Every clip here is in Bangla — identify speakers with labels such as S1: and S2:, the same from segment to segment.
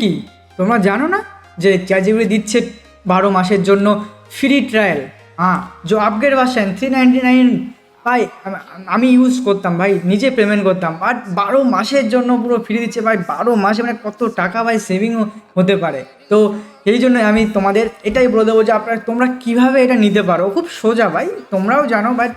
S1: কি? তোমরা জানো না যে চ্যাটজিপিটি দিচ্ছে বারো মাসের জন্য ফ্রি ট্রায়াল? হ্যাঁ যে upgrade version three ninety nine ভাই, আমি ইউজ করতাম ভাই, নিজে পেমেন্ট করতাম। বাট বারো মাসের জন্য পুরো ফ্রি দিচ্ছে ভাই, বারো মাসে মানে কত টাকা ভাই সেভিংও হতে পারে। তো এই জন্য আমি তোমাদের এটাই বলে দেবো যে আপনারা, তোমরা কীভাবে এটা নিতে পারো? খুব সোজা ভাই, তোমরাও জানো বাট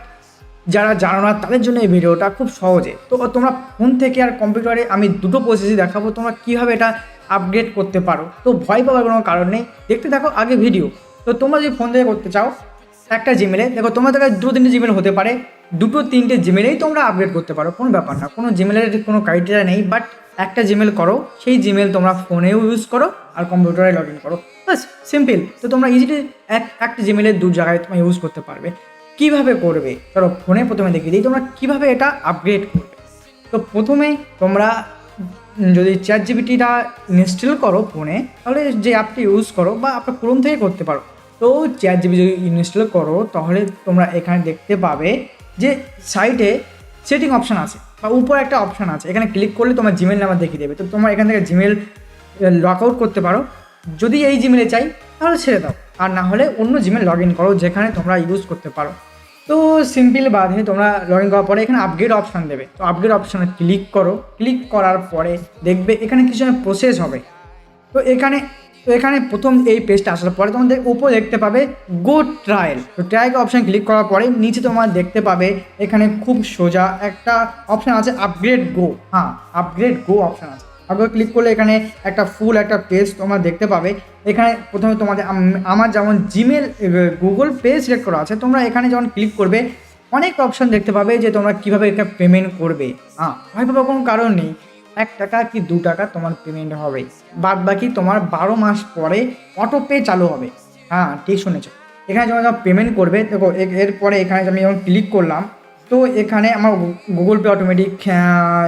S1: যারা জানো না, তাদের জন্য এই ভিডিওটা খুব সহজে। তো তোমরা ফোন থেকে আর কম্পিউটারে আমি দুটো প্রসেসই দেখাবো, তোমরা কীভাবে এটা আপগ্রেড করতে পারো। তো ভয় পাওয়ার কোনো কারণ নেই। দেখতে থাকো আগে ভিডিও তো তোমরা যদি ফোন থেকে করতে চাও, একটা জিমেলে দেখো তোমার কাছে দুটো তিনটে জিমেল হতে পারে। দুটো তিনটে জিমেলেই তোমরা আপগ্রেড করতে পারো, কোনো ব্যাপার না। কোনো জিমেলের কোনো ক্রাইটেরিয়া নেই বাট একটা জিমেল করো, সেই জিমেল তোমরা ফোনেও ইউজ করো আর কম্পিউটারে লগ ইন করো। বাস সিম্পল তো তোমরা ইজিলি এক, একটা জিমেলের দু জায়গায় তোমরা ইউজ করতে পারবে। কীভাবে করবে? ধরো ফোনে প্রথমে দেখিয়ে দিই, তোমরা কীভাবে এটা আপগ্রেড করবে? তো প্রথমেই তোমরা যদি চ্যাট জিবিটিটা ইনস্টল করো ফোনে তাহলে যে অ্যাপটি ইউজ করো বা আপনার ক্রোম থেকে করতে পারো। তো চ্যাট জিবি যদি ইনস্টল করো, তাহলে তোমরা এখানে দেখতে পাবে যে সাইটে সেটিং অপশান আছে বা উপরে একটা অপশান আছে। এখানে ক্লিক করলে তোমার জিমেল নাম্বার দেখিয়ে দেবে। তো তোমরা এখান থেকে জিমেল লক আউট করতে পারো। যদি এই জিমেলে চাই, তাহলে ছেড়ে দাও। আর না হলে অন্য জিমেল লগ ইন করো, যেখানে তোমরা ইউজ করতে পারো। তো সিম্পল বাদে তোমরা লগইন করার পরে এখানে আপগ্রেড অপশান দেবে। তো আপগ্রেড অপশানে ক্লিক করো। ক্লিক করার পরে দেখবে এখানে কিছু প্রসেস হবে। তো এখানে তো এখানে প্রথম এই পেজটা আসার পরে তোমাদের উপর দেখতে পাবে গো ট্রায়াল তো ট্রায়াল অপশান ক্লিক করার পরে নিচে তোমার দেখতে পাবে এখানে খুব সোজা একটা অপশান আছে আপগ্রেড গো হ্যাঁ আপগ্রেড গো অপশান আছে। আপগ্রেড ক্লিক করলে এখানে একটা ফুল একটা পেজ তোমরা দেখতে পাবে। এখানে প্রথমে তোমাদের আমার যেমন জিমেল গুগল পে সিলেক্ট করা আছে, তোমরা এখানে যখন ক্লিক করবে, অনেক অপশান দেখতে পাবে যে তোমরা কীভাবে এটা পেমেন্ট করবে। হ্যাঁ হয়তো কোনো কারণ নেই। এক টাকা কি দু টাকা তোমার পেমেন্ট হবে। বাদ বাকি তোমার বারো মাস পরে অটো পে চালু হবে। হ্যাঁ ঠিক শুনেছো। এখানে যখন যখন পেমেন্ট করবে, দেখো এরপরে এখানে আমি যখন ক্লিক করলাম, তো এখানে আমার গুগল পে অটোমেটিক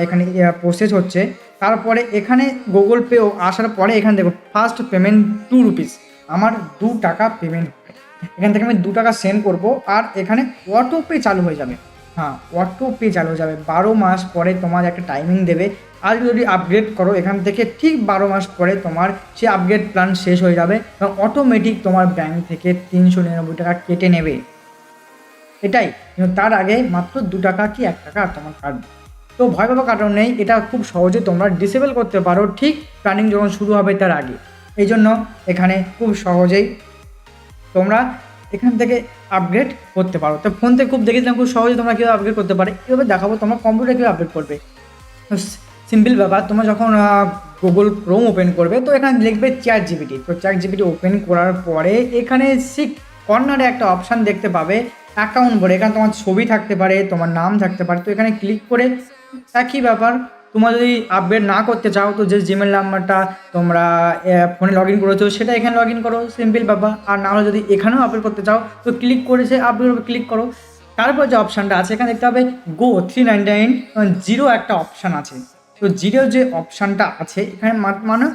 S1: এখানে প্রসেস হচ্ছে। তারপরে এখানে গুগল পেও আসার পরে এখানে দেখো ফার্স্ট পেমেন্ট টু রুপিস আমার দু টাকা পেমেন্ট এখান থেকে আমি দু টাকা সেন্ড করব আর এখানে অটো পে চালু হয়ে যাবে। হ্যাঁ অটো পে চালু হয়ে যাবে। বারো মাস পরে তোমার একটা টাইমিং দেবে। আর যদি আপগ্রেড করো, এখান থেকে ঠিক বারো মাস পরে তোমার সে আপগ্রেড প্ল্যান শেষ হয়ে যাবে এবং অটোমেটিক তোমার ব্যাংক থেকে তিনশো নিরানব্বই টাকা কেটে নেবে। এটাই। কিন্তু তার আগে মাত্র দু টাকা কি এক টাকা তোমার কাটবে তো ভয় পাবার কারণ নেই, এটা খুব সহজে তোমরা ডিসেবল করতে পারো, ঠিক প্ল্যানিং যখন শুরু হবে তার আগে। এই জন্য এখানে খুব সহজেই তোমরা এখান থেকে আপগ্রেড করতে পারো। তো ফোন থেকে খুব দেখেছিলাম খুব সহজে তোমরা কীভাবে আপগ্রেড করতে পারে, এভাবে দেখাবো তোমার কম্পিউটার কীভাবে আপগ্রেড করবে। সিম্পল ব্যাপার, তোমরা যখন গুগল ক্রোম ওপেন করবে, তো এখানে লিখবে চ্যাট জিবিটি তো chat G P T open করার পরে এখানে সিক কর্নারে একটা অপশান দেখতে পাবে অ্যাকাউন্ট বলে, এখানে তোমার ছবি থাকতে পারে, তোমার নাম থাকতে পারে, তো এখানে ক্লিক করে একই ব্যাপার, তোমরা যদি আপডেট না করতে চাও, তো যে জিমেল নাম্বারটা তোমরা ফোনে লগ ইন করেছ, সেটা এখানে লগ ইন করো সিম্পল ব্যাপার, আর না হলে যদি এখানেও আপডেট করতে চাও, তো ক্লিক করে সে আপগ্রেড ক্লিক করো। তারপর যে অপশানটা আছে, এখানে দেখতে হবে go three nine nine zero একটা অপশান আছে। তো জিরো যে অপশানটা আছে, এখানে মানে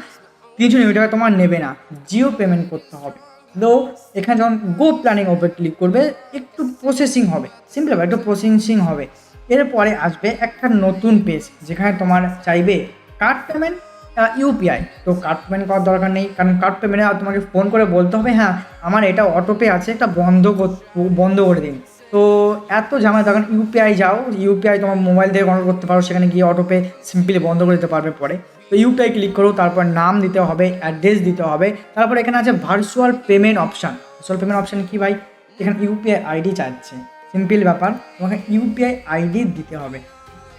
S1: তিনশো নিরানব্বই টাকা তোমার নেবে না জিও পেমেন্ট করতে হবে। তো এখানে যখন গো প্ল্যানিং ওপর ক্লিক করবে, একটু প্রসেসিং হবে। সিম্পল একটু প্রসেসিং হবে। এরপরে আসবে একটা নতুন পেজ যেখানে তোমার চাইবে card payment U P I তো কার্ড পেমেন্ট করার দরকার নেই, কারণ কার্ড পেমেন্টে তোমাকে ফোন করে বলতে হবে হ্যাঁ আমার এটা অটোপে আছে, এটা বন্ধ বন্ধ করে দিন। তো এত ঝামেলা তখন ইউপিআই যাও ইউপিআই তোমার মোবাইল থেকে কন্ট্রোল করতে পারো, সেখানে গিয়ে অটোপে সিম্পলি বন্ধ করে দিতে পারবে পরে। তো ইউপিআই ক্লিক করো, তারপর নাম দিতে হবে অ্যাড্রেস দিতে হবে, তারপর এখানে আছে virtual payment option virtual payment option কি ভাই? এখানে ইউপিআই আইডি চাচ্ছে। সিম্পল ব্যাপার, তোমাকে ইউপিআই আইডি দিতে হবে।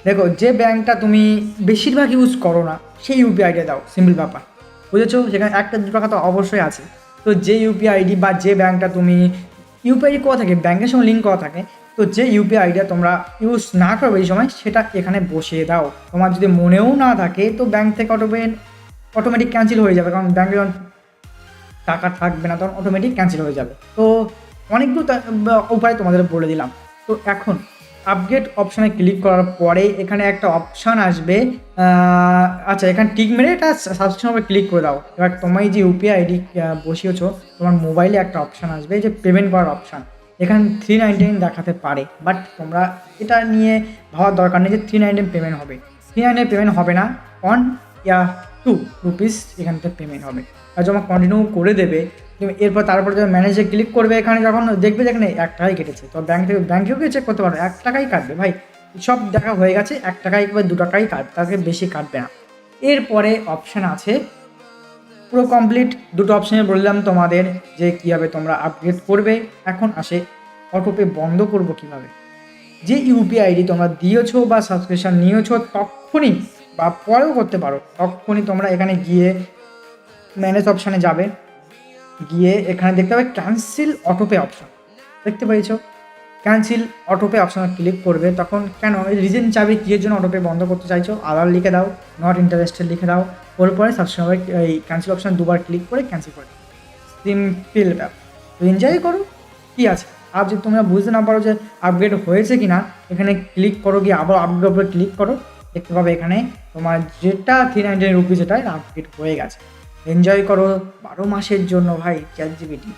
S1: দেখো, যে ব্যাংকটা তুমি বেশিরভাগ ইউজ করো না, সেই ইউপিআই আইডিয়া দাও সিম্পল ব্যাপার। বুঝেছ? সেখানে একটা দু টাকা তো অবশ্যই আছে। তো যে ইউপিআই আইডি বা যে ব্যাংকটা তুমি ইউপিআই করা থাকে? ব্যাংকের সঙ্গে লিঙ্ক করা থাকে? তো যে ইউপিআই আইডিয়া তোমরা ইউজ না করবে এই সময়, সেটা এখানে বসিয়ে দাও। তোমার যদি মনেও না থাকে, তো ব্যাংক থেকে অটোমেট অটোমেটিক ক্যান্সেল হয়ে যাবে। কারণ ব্যাংকে যখন টাকা থাকবে না, তখন অটোমেটিক ক্যান্সেল হয়ে যাবে। তো অনেকগুলো উপায় তোমাদের বলে দিলাম। তো এখন আপগ্রেড অপশানে ক্লিক করার পরে এখানে একটা অপশান আসবে আচ্ছা এখানে টিক মেরে এটা সাবস্ক্রিপশন হবে ক্লিক করে দাও। এবার তোমার যে ইউপিআই আইডি বসিয়েছো, তোমার মোবাইলে একটা অপশান আসবে যে পেমেন্ট করার অপশান এখানে থ্রি নাইনটি দেখাতে পারে বাট তোমরা এটা নিয়ে ভাবার দরকার নেই যে থ্রি নাইনটি পেমেন্ট হবে। থ্রি নাইনটি পেমেন্ট হবে না অন ইয়া টু রুপিস এখান থেকে পেমেন্ট হবে। আর যখন কন্টিনিউ করে দেবে এরপর তারপর যখন ম্যানেজে ক্লিক করবে এখানে, যখন দেখবে যে এখানে এক টাকাই কেটেছে, তো ব্যাংক থেকে ব্যাংকেও চেক করতে পারো এক টাকাই কাটবে ভাই। সব দেখা হয়ে গেছে, এক টাকাই বা দু টাকাই কাট, তাকে বেশি কাটবে না। এরপরে অপশান আছে পুরো কমপ্লিট দুটো অপশানে বললাম তোমাদের যে কীভাবে তোমরা আপগ্রেড করবে। এখন আসে অটোপে বন্ধ করব কীভাবে? যে ইউপিআই আইডি তোমরা দিয়েছ বা সাবস্ক্রিপশন নিয়েছো তখনই বা পরেও করতে পারো। তখনই তোমরা এখানে গিয়ে ম্যানেজ অপশানে যাবে। গিয়ে এখানে দেখতে পাবে ক্যান্সেল অটোপে অপশান দেখতে পেয়েছ? ক্যান্সেল অটোপে অপশনে ক্লিক করবে। তখন কেন? রিজন চাবে কী এর জন্য অটোপে বন্ধ করতে চাইছো? আদার লিখে দাও নট ইন্টারেস্টেড লিখে দাও। ওর পরে সবসময় এই ক্যান্সেল অপশান দুবার ক্লিক করে ক্যান্সেল করে সিম্পল ব্যাপার। তো এনজয় করো, কী আছে? আর যদি তোমরা বুঝতে না পারো যে আপগ্রেড হয়েছে কি না এখানে ক্লিক করো গিয়ে, আবার আপগ্রেড উপরে ক্লিক করো, দেখতে পাবে এখানে তোমার যেটা থ্রি নাইনটি রুপিস এটা আপগ্রেড হয়ে গেছে। এনজয় করো, বারো মাসের জন্য ভাই চ্যাট জিবিটি